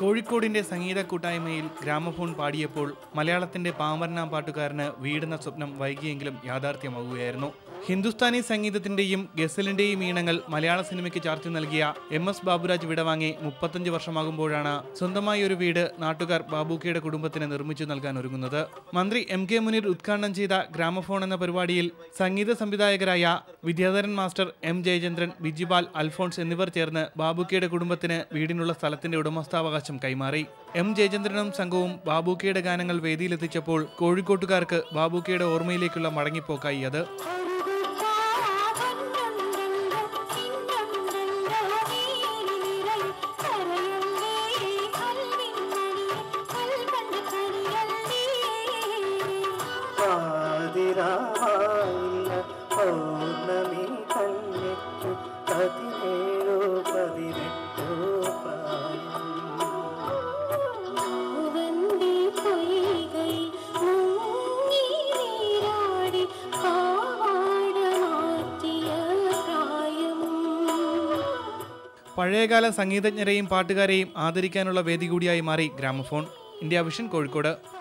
കോഴിക്കോടിന്റെ സംഗീത കൂട്ടായ്മയിൽ ഗ്രാമഫോൺ പാടിയപ്പോൾ മലയാളത്തിന്റെ പാമരനാം പാട്ടുകാരന് വീടുന്ന സ്വപ്നം വൈകിയെങ്കിലും യാഥാർത്ഥ്യമാകുകയായിരുന്നു ഹിന്ദുസ്ഥാനി സംഗീതത്തിന്റെയും ഗസലിന്റെയും ഈണങ്ങൾ മലയാള സിനിമയ്ക്ക് ചാർത്തി നൽകിയ എം എസ് ബാബുരാജ് വിടവാങ്ങി മുപ്പത്തഞ്ച് വർഷമാകുമ്പോഴാണ് സ്വന്തമായി ഒരു വീട് നാട്ടുകാർ ബാബുക്കയുടെ കുടുംബത്തിന് നിർമ്മിച്ചു നൽകാൻ ഒരുങ്ങുന്നത്. മന്ത്രി എം കെ മുനീർ ഉദ്ഘാടനം ചെയ്ത ഗ്രാമഫോൺ എന്ന പരിപാടിയിൽ സംഗീത സംവിധായകരായ വിദ്യാധരൻ മാസ്റ്റർ എം ജയചന്ദ്രൻ ബിജിപാൽ അൽഫോൺസ് എന്നിവർ ചേർന്ന് ബാബുക്കയുടെ കുടുംബത്തിന് വീടിനുള്ള സ്ഥലത്തിന്റെ ഉടമസ്ഥാവകാശം കൈമാറി. എം ജയചന്ദ്രനും സംഘവും ബാബുക്കയുടെ ഗാനങ്ങൾ വേദിയിലെത്തിച്ചപ്പോൾ കോഴിക്കോട്ടുകാർക്ക് ബാബുക്കയുടെ ഓർമ്മയിലേക്കുള്ള മടങ്ങിപ്പോക്കായി അത്. പാതിരായില്ല പൗർണമി കണ്ണിട്ടു പതിനേഴോ പതിനെട്ടോ പ്രായം പഴയകാല സംഗീതജ്ഞരെയും പാട്ടുകാരെയും ആദരിക്കാനുള്ള വേദി കൂടിയായി മാറി ഗ്രാമഫോൺ. India vision Kozhikode.